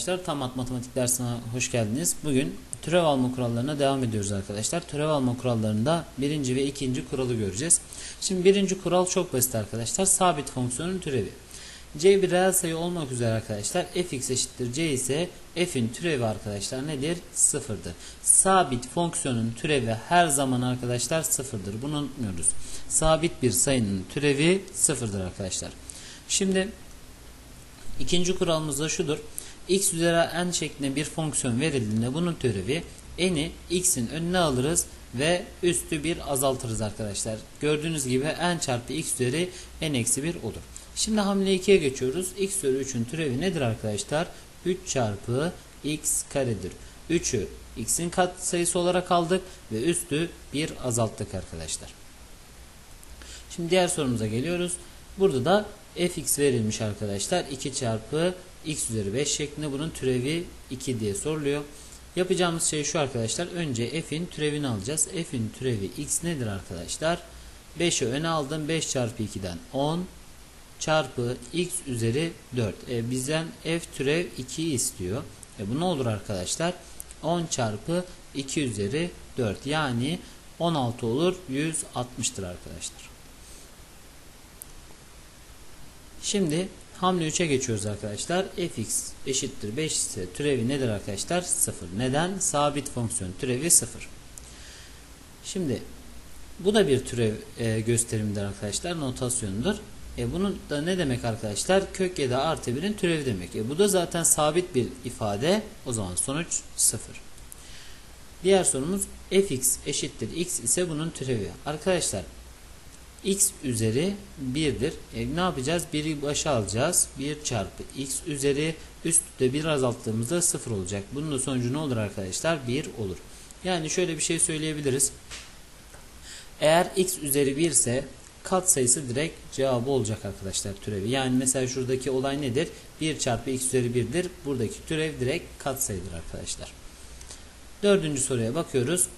Arkadaşlar tam matematik dersine hoş geldiniz. Bugün türev alma kurallarına devam ediyoruz arkadaşlar. Türev alma kurallarında birinci ve ikinci kuralı göreceğiz. Şimdi birinci kural çok basit arkadaşlar. Sabit fonksiyonun türevi. C bir reel sayı olmak üzere arkadaşlar fx eşittir c ise f'in türevi arkadaşlar nedir? Sıfırdır. Sabit fonksiyonun türevi her zaman arkadaşlar sıfırdır. Bunu unutmuyoruz. Sabit bir sayının türevi sıfırdır arkadaşlar. Şimdi ikinci kuralımız da şudur x üzeri n şeklinde bir fonksiyon verildiğinde bunun türevi n'i x'in önüne alırız ve üstü bir azaltırız arkadaşlar. Gördüğünüz gibi n çarpı x üzeri n eksi 1 olur. Şimdi hamle 2'ye geçiyoruz. x üzeri 3'ün türevi nedir arkadaşlar? 3 çarpı x karedir. 3'ü x'in kat sayısı olarak aldık ve üstü bir azalttık arkadaşlar. Şimdi diğer sorumuza geliyoruz. Burada da fx verilmiş arkadaşlar. 2 çarpı x üzeri 5 şeklinde bunun türevi 2 diye soruluyor. Yapacağımız şey şu arkadaşlar. Önce f'in türevini alacağız. f'in türevi x nedir arkadaşlar? 5'i öne aldım. 5 çarpı 2'den 10 çarpı x üzeri 4. E, bizden f türev 2'yi istiyor. E, bu ne olur arkadaşlar? 10 çarpı 2 üzeri 4 yani 16 olur 160'tır arkadaşlar. Şimdi hamle 3'e geçiyoruz arkadaşlar. fx eşittir 5 ise türevi nedir arkadaşlar? 0. Neden? Sabit fonksiyon türevi 0. Şimdi bu da bir türev e, gösterimdir arkadaşlar. Notasyonudur. E bunun da ne demek arkadaşlar? Kök 7 artı 1'in türevi demek. E bu da zaten sabit bir ifade. O zaman sonuç 0. Diğer sorumuz fx eşittir x ise bunun türevi. Arkadaşlar x üzeri 1'dir. E, ne yapacağız? 1'i başa alacağız. 1 çarpı x üzeri üstte 1 azalttığımızda 0 olacak. Bunun da sonucu ne olur arkadaşlar? 1 olur. Yani şöyle bir şey söyleyebiliriz. Eğer x üzeri 1 ise kat sayısı direkt cevabı olacak arkadaşlar türevi. Yani mesela şuradaki olay nedir? 1 çarpı x üzeri 1'dir. Buradaki türev direkt kat sayıdır arkadaşlar. Dördüncü soruya bakıyoruz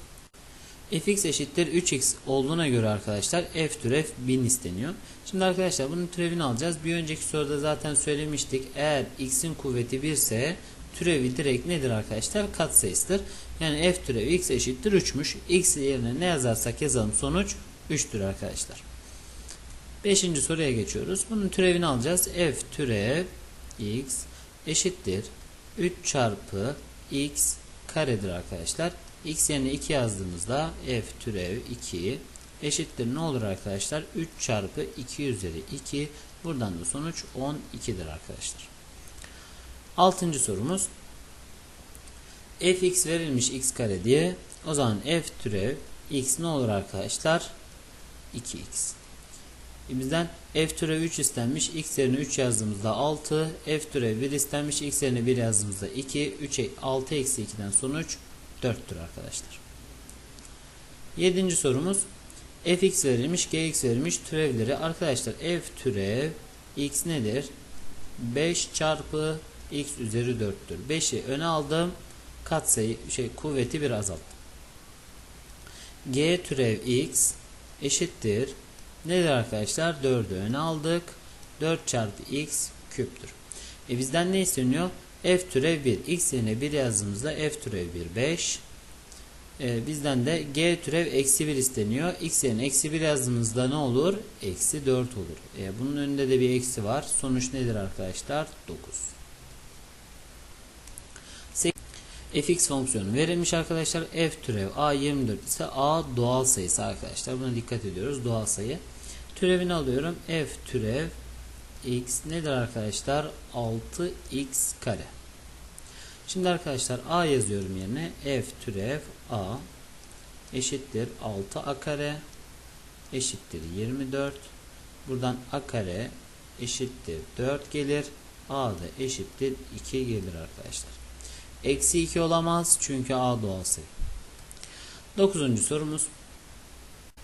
fx eşittir 3x olduğuna göre arkadaşlar f türev 1000 isteniyor. Şimdi arkadaşlar bunun türevini alacağız. Bir önceki soruda zaten söylemiştik. Eğer x'in kuvveti 1 ise türevi direkt nedir arkadaşlar? Katsayısıdır. Yani f türevi x eşittir 3'müş. x yerine ne yazarsak yazalım sonuç 3'tür arkadaşlar. Beşinci soruya geçiyoruz. Bunun türevini alacağız. f türev x eşittir 3 çarpı x karedir arkadaşlar x yerine 2 yazdığımızda f türev 2 eşittir. Ne olur arkadaşlar? 3 çarpı 2 üzeri 2 buradan da sonuç 12'dir arkadaşlar. Altıncı sorumuz. Fx verilmiş x kare diye. O zaman f türev x ne olur arkadaşlar? 2x e bizden f türev 3 istenmiş. X yerine 3 yazdığımızda 6 f türev 1 istenmiş. X yerine 1 yazdığımızda 2 3 6 eksi 2'den sonuç 4'tür arkadaşlar. Yedinci sorumuz fx verilmiş, gx verilmiş türevleri. Arkadaşlar f türev x nedir? 5 çarpı x üzeri 4'tür. 5'i öne aldım. Katsayı şey kuvveti bir azalttım. g türev x eşittir. Nedir arkadaşlar? 4'ü öne aldık. 4 çarpı x küptür. E bizden ne isteniyor? F türev 1 x yerine 1 yazdığımızda f türev 1 5 ee, bizden de g türev eksi 1 isteniyor. X yerine eksi 1 yazdığımızda ne olur? Eksi 4 olur. Ee, bunun önünde de bir eksi var. Sonuç nedir arkadaşlar? 9 fx fonksiyonu verilmiş arkadaşlar. F türev a 24 ise a doğal sayısı arkadaşlar. Buna dikkat ediyoruz. Doğal sayı. Türevini alıyorum. F türev x nedir arkadaşlar? 6x kare. Şimdi arkadaşlar a yazıyorum yerine f türev a eşittir 6a kare eşittir 24. Buradan a kare eşittir 4 gelir. a da eşittir 2 gelir arkadaşlar. Eksi 2 olamaz çünkü a doğal sayı. 9. sorumuz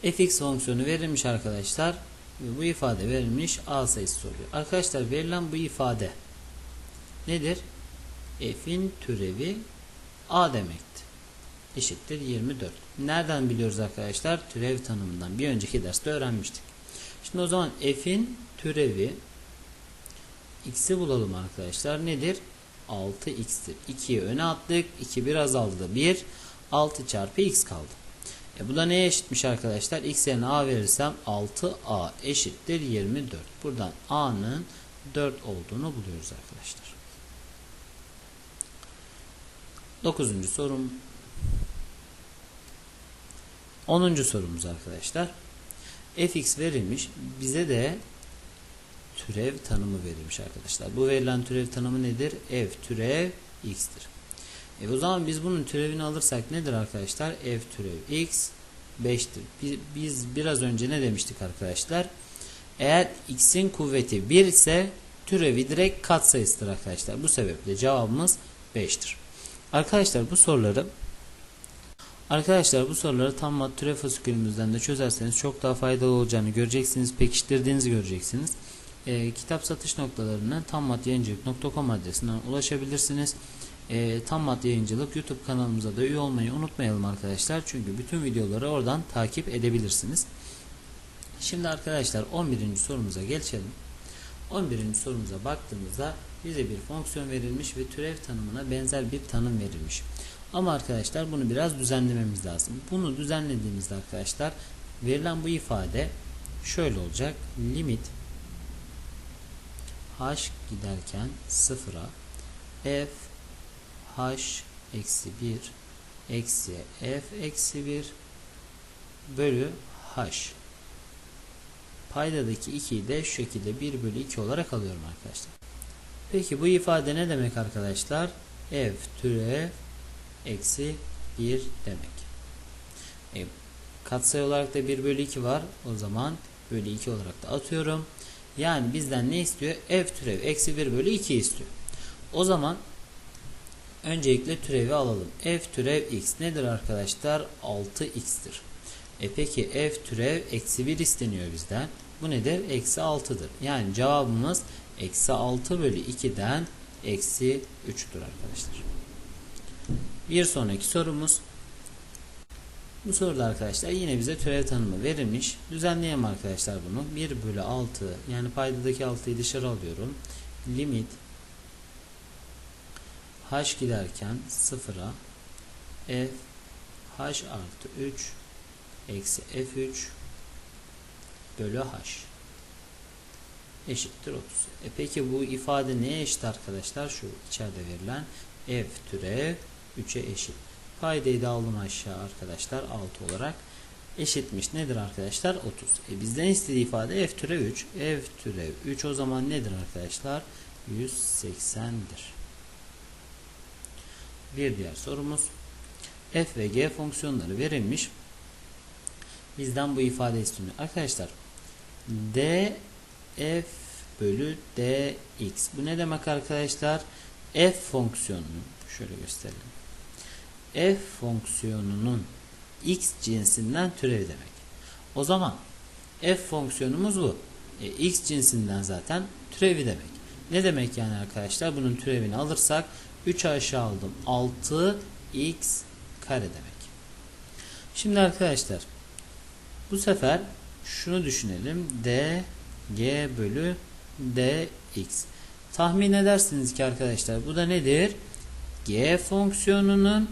fx fonksiyonu verilmiş arkadaşlar bu ifade verilmiş A sayısı soruyor. Arkadaşlar verilen bu ifade nedir? F'in türevi A demekti. Eşittir 24. Nereden biliyoruz arkadaşlar? Türev tanımından. Bir önceki derste öğrenmiştik. Şimdi o zaman F'in türevi x'i bulalım arkadaşlar. Nedir? 6x'tir. 2'yi öne attık. 2 biraz azaldı. 1 6 çarpı x kaldı. E bu da neye eşitmiş arkadaşlar? X yerine a verirsem 6a eşittir 24. Buradan a'nın 4 olduğunu buluyoruz arkadaşlar. 9. sorum 10. sorumuz arkadaşlar. fx verilmiş. Bize de türev tanımı verilmiş arkadaşlar. Bu verilen türev tanımı nedir? f türev x'tir. E o zaman biz bunun türevini alırsak nedir arkadaşlar? f türev x 5'tir. Biz, biz biraz önce ne demiştik arkadaşlar? Eğer x'in kuvveti 1 ise türevi direkt katsayısıdır arkadaşlar. Bu sebeple cevabımız 5'tir. Arkadaşlar bu soruları Arkadaşlar bu soruları tam mat türev fasikülümüzden de çözerseniz çok daha faydalı olacağını göreceksiniz. Pekiştirdiğinizi göreceksiniz. E, kitap satış noktalarına tammatyayıncılık.com adresinden ulaşabilirsiniz. E, Tammat Yayıncılık YouTube kanalımıza da üye olmayı unutmayalım arkadaşlar. Çünkü bütün videoları oradan takip edebilirsiniz. Şimdi arkadaşlar 11. sorumuza geçelim. 11. sorumuza baktığımızda bize bir fonksiyon verilmiş ve türev tanımına benzer bir tanım verilmiş. Ama arkadaşlar bunu biraz düzenlememiz lazım. Bunu düzenlediğimizde arkadaşlar verilen bu ifade şöyle olacak. Limit h giderken sıfıra f h eksi 1 eksi f eksi 1 bölü h paydadaki 2'yi de şu şekilde 1 bölü 2 olarak alıyorum arkadaşlar. Peki bu ifade ne demek arkadaşlar? f türev eksi 1 demek. E, katsayı olarak da 1 bölü 2 var. O zaman bölü 2 olarak da atıyorum. Yani bizden ne istiyor? f türev eksi 1 bölü 2 istiyor. O zaman öncelikle türevi alalım. f türev x nedir arkadaşlar? 6x'tir. E peki f türev eksi 1 isteniyor bizden. Bu nedir? Eksi 6'dır. Yani cevabımız eksi 6 bölü 2'den eksi 3'tür arkadaşlar. Bir sonraki sorumuz. Bu soruda arkadaşlar yine bize türev tanımı verilmiş. Düzenleyelim arkadaşlar bunu. 1 bölü 6 yani paydadaki 6'yı dışarı alıyorum. Limit h giderken 0'a f h artı 3 eksi f3 bölü h eşittir 30. E peki bu ifade neye eşit arkadaşlar? Şu içeride verilen f türev 3'e eşit. Paydayı da aldım aşağı arkadaşlar 6 olarak eşitmiş. Nedir arkadaşlar? 30. E bizden istediği ifade f türev 3. f türev 3 o zaman nedir arkadaşlar? 180'dir. Bir diğer sorumuz f ve g fonksiyonları verilmiş. Bizden bu ifade isteniyor. Arkadaşlar d f bölü dx. Bu ne demek arkadaşlar? f fonksiyonunun şöyle gösterelim. f fonksiyonunun x cinsinden türevi demek. O zaman f fonksiyonumuz bu. E, x cinsinden zaten türevi demek. Ne demek yani arkadaşlar? Bunun türevini alırsak 3 aşağı aldım. 6 x kare demek. Şimdi arkadaşlar bu sefer şunu düşünelim. d g bölü dx. Tahmin edersiniz ki arkadaşlar bu da nedir? g fonksiyonunun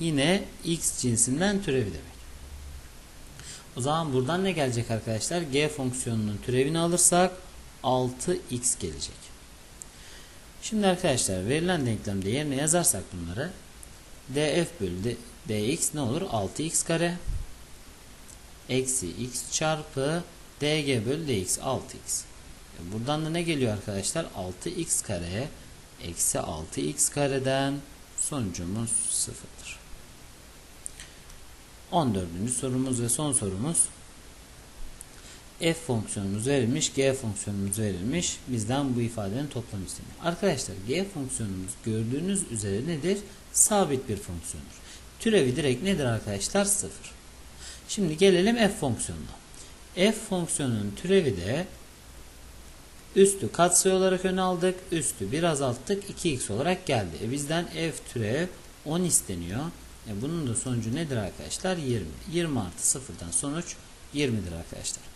yine x cinsinden türevi demek. O zaman buradan ne gelecek arkadaşlar? g fonksiyonunun türevini alırsak 6x gelecek. Şimdi arkadaşlar verilen denklemde yerine yazarsak bunları df bölü dx ne olur? 6x kare eksi x çarpı dg bölü dx 6x. E, buradan da ne geliyor arkadaşlar? 6x kare eksi 6x kareden sonucumuz sıfırdır. 14. sorumuz ve son sorumuz f fonksiyonumuz verilmiş, g fonksiyonumuz verilmiş. Bizden bu ifadenin toplamı isteniyor. Arkadaşlar g fonksiyonumuz gördüğünüz üzere nedir? Sabit bir fonksiyondur. Türevi direkt nedir arkadaşlar? Sıfır. Şimdi gelelim f fonksiyonuna. f fonksiyonunun türevi de üstü katsayı olarak öne aldık. Üstü bir azalttık. 2x olarak geldi. E bizden f türev 10 isteniyor. E bunun da sonucu nedir arkadaşlar? 20. 20 artı sıfırdan sonuç 20'dir arkadaşlar.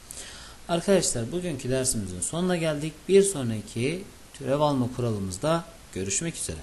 Arkadaşlar bugünkü dersimizin sonuna geldik. Bir sonraki türev alma kuralımızda Görüşmek üzere.